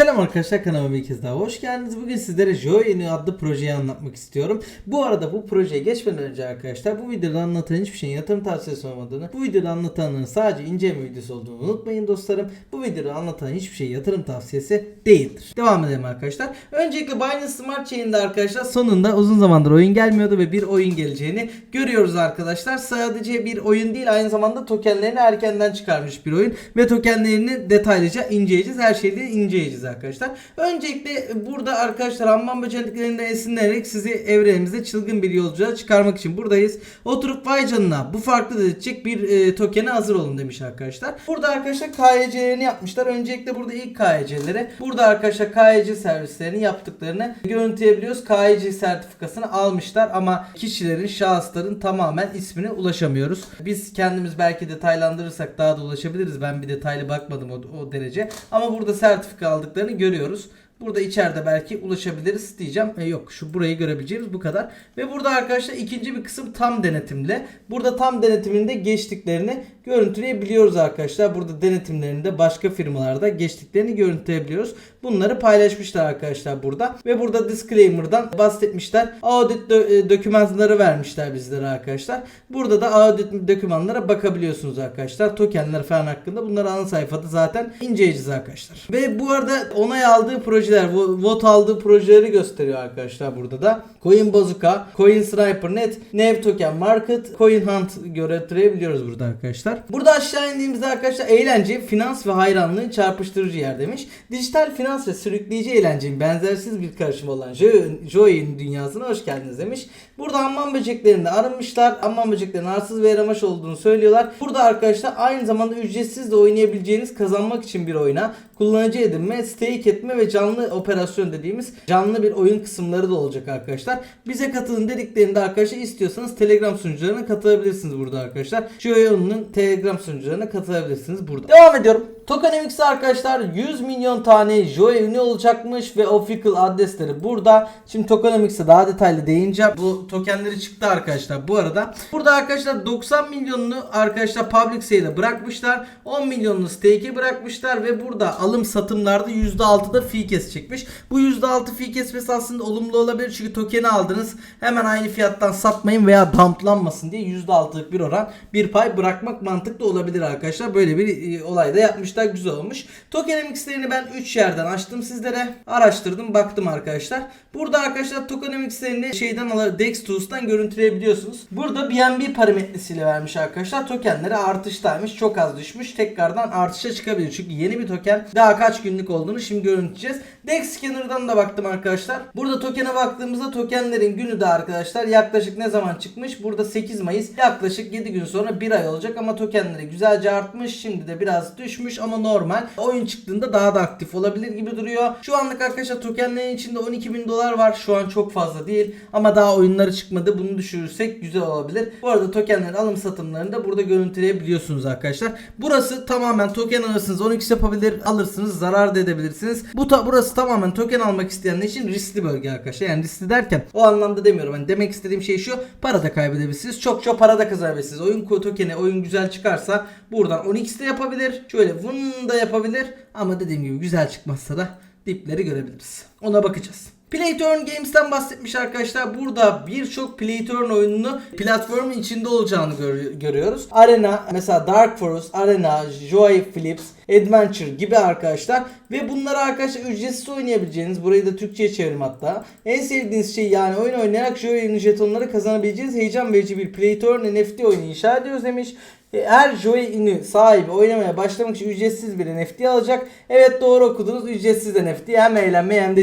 Selam arkadaşlar kanalıma bir kez daha hoş geldiniz. Bugün sizlere Joyeni adlı projeyi anlatmak istiyorum. Bu arada bu projeye geçmeden önce arkadaşlar bu videoda anlatan hiçbir şeyin yatırım tavsiyesi olmadığını, bu videoda anlatanların sadece inceleme videosu olduğunu unutmayın dostlarım. Bu videoda anlatan hiçbir şey yatırım tavsiyesi değildir. Devam edelim arkadaşlar. Öncelikle Binance Smart Chain'de arkadaşlar sonunda uzun zamandır oyun gelmiyordu ve bir oyun geleceğini görüyoruz arkadaşlar. Sadece bir oyun değil aynı zamanda tokenlerini erkenden çıkarmış bir oyun ve tokenlerini detaylıca inceleyeceğiz. Her şeyi inceleyeceğiz arkadaşlar. Öncelikle burada arkadaşlar hamam böceklerinden esinlenerek sizi evrenimizde çılgın bir yolculuğa çıkarmak için buradayız. Oturup vay canına bu farklı dedirtecek bir e, tokene hazır olun demiş arkadaşlar. Burada arkadaşlar KYC'lerini yapmışlar. Öncelikle burada ilk KYC'lere burada arkadaşlar KYC servislerini yaptıklarını görüntüleyebiliyoruz. KYC sertifikasını almışlar ama kişilerin, şahısların tamamen ismine ulaşamıyoruz. Biz kendimiz belki detaylandırırsak daha da ulaşabiliriz. Ben bir detaylı bakmadım o, o derece. Ama burada sertifika aldıklarını görüyoruz. Burada içeride belki ulaşabiliriz diyeceğim. E, yok şu burayı görebileceğimiz bu kadar. Ve burada arkadaşlar ikinci bir kısım tam denetimle. Burada tam denetiminde geçtiklerini görüntüleyebiliyoruz arkadaşlar. Burada denetimlerinde başka firmalarda geçtiklerini görüntüleyebiliyoruz. Bunları paylaşmışlar arkadaşlar burada. Ve burada disclaimer'dan bahsetmişler. Audit dö- e, dokümanları vermişler bizlere arkadaşlar. Burada da audit dokümanlara bakabiliyorsunuz arkadaşlar. Tokenler falan hakkında bunları ana sayfada zaten inceleyeceğiz arkadaşlar. Ve bu arada onay aldığı projeler, vo- vote aldığı projeleri gösteriyor arkadaşlar burada da. Coin Bazooka, Coin Sniper Net, Nev Token Market, Coin Hunt görebiliyoruz burada arkadaşlar. Burada aşağı indiğimizde arkadaşlar eğlence, finans ve hayranlığın çarpıştırıcı yer demiş. Dijital finans ve sürükleyici eğlencenin benzersiz bir karışım olan Jo- Joy'in dünyasına hoş geldiniz demiş. Burada hamam böceklerinde arınmışlar. Hamam böceklerinin arsız ve yaramaş olduğunu söylüyorlar. Burada arkadaşlar aynı zamanda ücretsiz de oynayabileceğiniz kazanmak için bir oyuna kullanıcı edinme, stake etme ve canlı operasyon dediğimiz canlı bir oyun kısımları da olacak arkadaşlar. Bize katılın dediklerinde arkadaşlar istiyorsanız Telegram sunucularına katılabilirsiniz burada arkadaşlar. Joyon'un Telegram sunucularına katılabilirsiniz burada. Devam ediyorum. Tokenomics'te arkadaşlar 100 milyon tane Joy ünlü olacakmış ve official adresleri burada. Şimdi Tokenomics'e daha detaylı değineceğim. Bu tokenleri çıktı arkadaşlar bu arada. Burada arkadaşlar 90 milyonunu arkadaşlar public sale'e bırakmışlar. 10 milyonunu stake'e bırakmışlar ve burada alım satımlarda %6'da fee kesecekmiş. Bu %6 fee kesmesi aslında olumlu olabilir çünkü tokeni aldınız. Hemen aynı fiyattan satmayın veya dumplanmasın diye %6'lık bir oran bir pay bırakmak mantıklı olabilir arkadaşlar. Böyle bir e, olay da yapmışlar. Güzel olmuş. Tokenomics'lerini ben 3 yerden açtım sizlere. Araştırdım baktım arkadaşlar. Burada arkadaşlar tokenomics'lerini şeyden ala Dex Tools'tan görüntüleyebiliyorsunuz. Burada BNB parametresiyle vermiş arkadaşlar. Tokenleri artıştaymış. Çok az düşmüş. Tekrardan artışa çıkabilir. Çünkü yeni bir token daha kaç günlük olduğunu şimdi görüntüleyeceğiz. Dex Scanner'dan da baktım arkadaşlar. Burada tokene baktığımızda tokenlerin günü de arkadaşlar yaklaşık ne zaman çıkmış? Burada 8 Mayıs. Yaklaşık 7 gün sonra 1 ay olacak ama tokenleri güzelce artmış. Şimdi de biraz düşmüş ama normal. Oyun çıktığında daha da aktif olabilir gibi duruyor. Şu anlık arkadaşlar tokenlerin içinde 12 bin dolar var. Şu an çok fazla değil. Ama daha oyunları çıkmadı. Bunu düşürürsek güzel olabilir. Bu arada tokenlerin alım satımlarını da burada görüntüleyebiliyorsunuz arkadaşlar. Burası tamamen token alırsınız. 12 yapabilir. Alırsınız. Zarar da edebilirsiniz. Bu ta burası tamamen token almak isteyenler için riskli bölge arkadaşlar. Yani riskli derken o anlamda demiyorum. Hani demek istediğim şey şu. Para da kaybedebilirsiniz. Çok çok para da kazanabilirsiniz. Oyun tokeni oyun güzel çıkarsa buradan 10x de yapabilir. Şöyle vın da yapabilir. Ama dediğim gibi güzel çıkmazsa da dipleri görebiliriz. Ona bakacağız. Play to Earn Games'ten bahsetmiş arkadaşlar. Burada birçok Play to Earn oyununu platformun içinde olacağını gör- görüyoruz. Arena, mesela Dark Forest, Arena, Joy Flips, Adventure gibi arkadaşlar. Ve bunları arkadaşlar ücretsiz oynayabileceğiniz, burayı da Türkçe'ye çevirim hatta. En sevdiğiniz şey yani oyun oynayarak Joy'un jetonları kazanabileceğiniz heyecan verici bir Play to Earn NFT oyunu inşa ediyoruz demiş. E, Her Joy sahibi oynamaya başlamak için ücretsiz bir NFT alacak. Evet doğru okudunuz. Ücretsiz NFT hem eğlenmeye hem de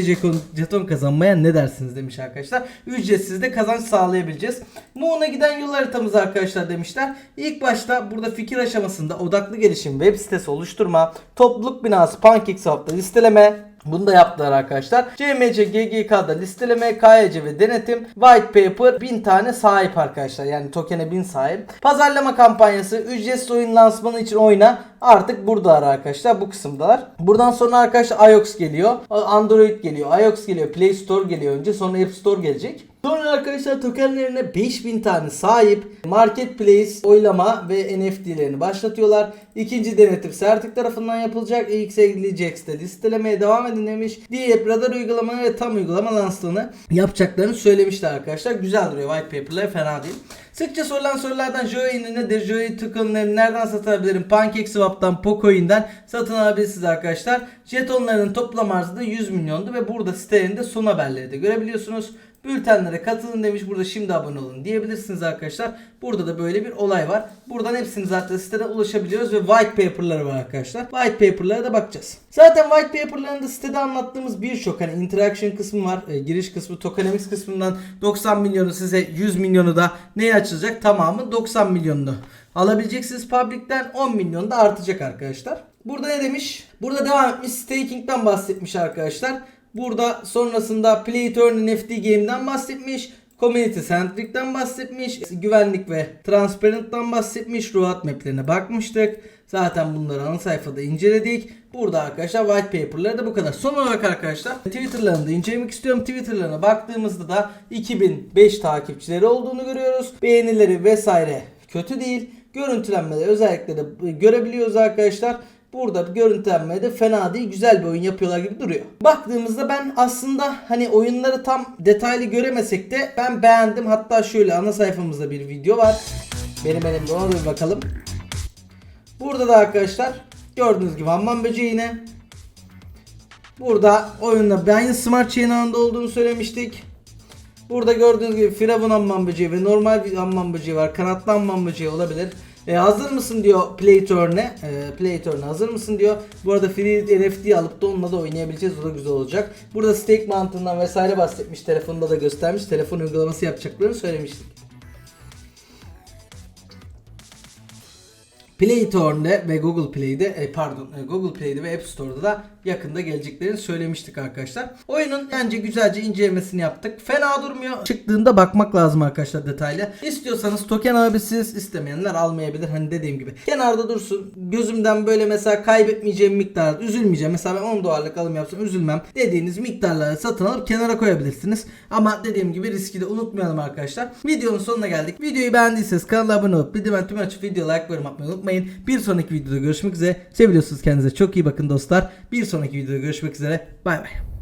jeton, kazanmaya ne dersiniz demiş arkadaşlar. Ücretsiz de kazanç sağlayabileceğiz. Moon'a giden yol haritamız arkadaşlar demişler. İlk başta burada fikir aşamasında odaklı gelişim web sitesi oluşturma, topluluk binası PancakeSwap'ta listeleme, bunu da yaptılar arkadaşlar. CMC GGK'da listeleme, KYC ve denetim, white paper 1000 tane sahip arkadaşlar. Yani tokene 1000 sahip. Pazarlama kampanyası, ücretsiz oyun lansmanı için oyna. Artık buradalar arkadaşlar. Bu kısımdalar. Buradan sonra arkadaşlar iOS geliyor. Android geliyor. iOS geliyor. Play Store geliyor önce. Sonra App Store gelecek. Sonra arkadaşlar tokenlerine 5000 tane sahip Marketplace oylama ve NFT'lerini başlatıyorlar. İkinci denetim Sertik tarafından yapılacak. XLJax'te listelemeye devam edin demiş. Diye radar uygulama ve tam uygulama lansmanı yapacaklarını söylemişler arkadaşlar. Güzel duruyor white paper'lar fena değil. Sıkça sorulan sorulardan Joey'nin nedir? Joey tokenlarını nereden satabilirim? PancakeSwap'tan, Pocoin'den satın alabilirsiniz arkadaşlar. Jetonların toplam arzı da 100 milyondu ve burada sitelerinde son haberleri de görebiliyorsunuz. Bültenlere katılın demiş. Burada şimdi abone olun diyebilirsiniz arkadaşlar. Burada da böyle bir olay var. Buradan hepsini zaten siteden ulaşabiliyoruz ve white paper'ları var arkadaşlar. White paper'lara da bakacağız. Zaten white paper'larında sitede anlattığımız birçok hani interaction kısmı var. E, giriş kısmı, tokenomics kısmından 90 milyonu size 100 milyonu da neye açılacak? Tamamı 90 milyonunu alabileceksiniz public'ten 10 milyon da artacak arkadaşlar. Burada ne demiş? Burada devam etmiş staking'den bahsetmiş arkadaşlar. Burada sonrasında Play to Earn NFT Game'den bahsetmiş. Community Centric'ten bahsetmiş. Güvenlik ve Transparent'tan bahsetmiş. Road map'lerine bakmıştık. Zaten bunları ana sayfada inceledik. Burada arkadaşlar white paper'ları da bu kadar. Son olarak arkadaşlar Twitter'larını da incelemek istiyorum. Twitter'larına baktığımızda da 2005 takipçileri olduğunu görüyoruz. Beğenileri vesaire kötü değil. Görüntülenmeleri özellikle de görebiliyoruz arkadaşlar. Burada görüntülenme de fena değil güzel bir oyun yapıyorlar gibi duruyor. Baktığımızda ben aslında hani oyunları tam detaylı göremesek de ben beğendim. Hatta şöyle ana sayfamızda bir video var. Benim elimde ona bir bakalım. Burada da arkadaşlar gördüğünüz gibi hamam böceği yine. Burada oyunda ben Smart Chain ağında olduğunu söylemiştik. Burada gördüğünüz gibi Firavun hamam böceği ve normal bir hamam böceği var. Kanatlı hamam böceği olabilir. E, hazır mısın diyor Play Turn'e. E, Play Turn'e hazır mısın diyor. Bu arada free NFT alıp da onunla da oynayabileceğiz. O da güzel olacak. Burada stake mantığından vesaire bahsetmiş. Telefonunda da göstermiş. Telefon uygulaması yapacaklarını söylemiştik. Play Store'de ve Google Play'de e, pardon e, Google Play'de ve App Store'da da yakında geleceklerini söylemiştik arkadaşlar. Oyunun bence güzelce incelemesini yaptık. Fena durmuyor. Çıktığında bakmak lazım arkadaşlar detaylı. İstiyorsanız token alabilirsiniz. istemeyenler almayabilir. Hani dediğim gibi. Kenarda dursun. Gözümden böyle mesela kaybetmeyeceğim miktarda üzülmeyeceğim. Mesela ben 10 dolarlık alım yapsam üzülmem. Dediğiniz miktarları satın alıp kenara koyabilirsiniz. Ama dediğim gibi riski de unutmayalım arkadaşlar. Videonun sonuna geldik. Videoyu beğendiyseniz kanala abone olup bildirim tüm açıp video like yorum atmayı unutmayın. Bir sonraki videoda görüşmek üzere. Seviyorsunuz kendinize çok iyi bakın dostlar. Bir sonraki videoda görüşmek üzere. Bay bay.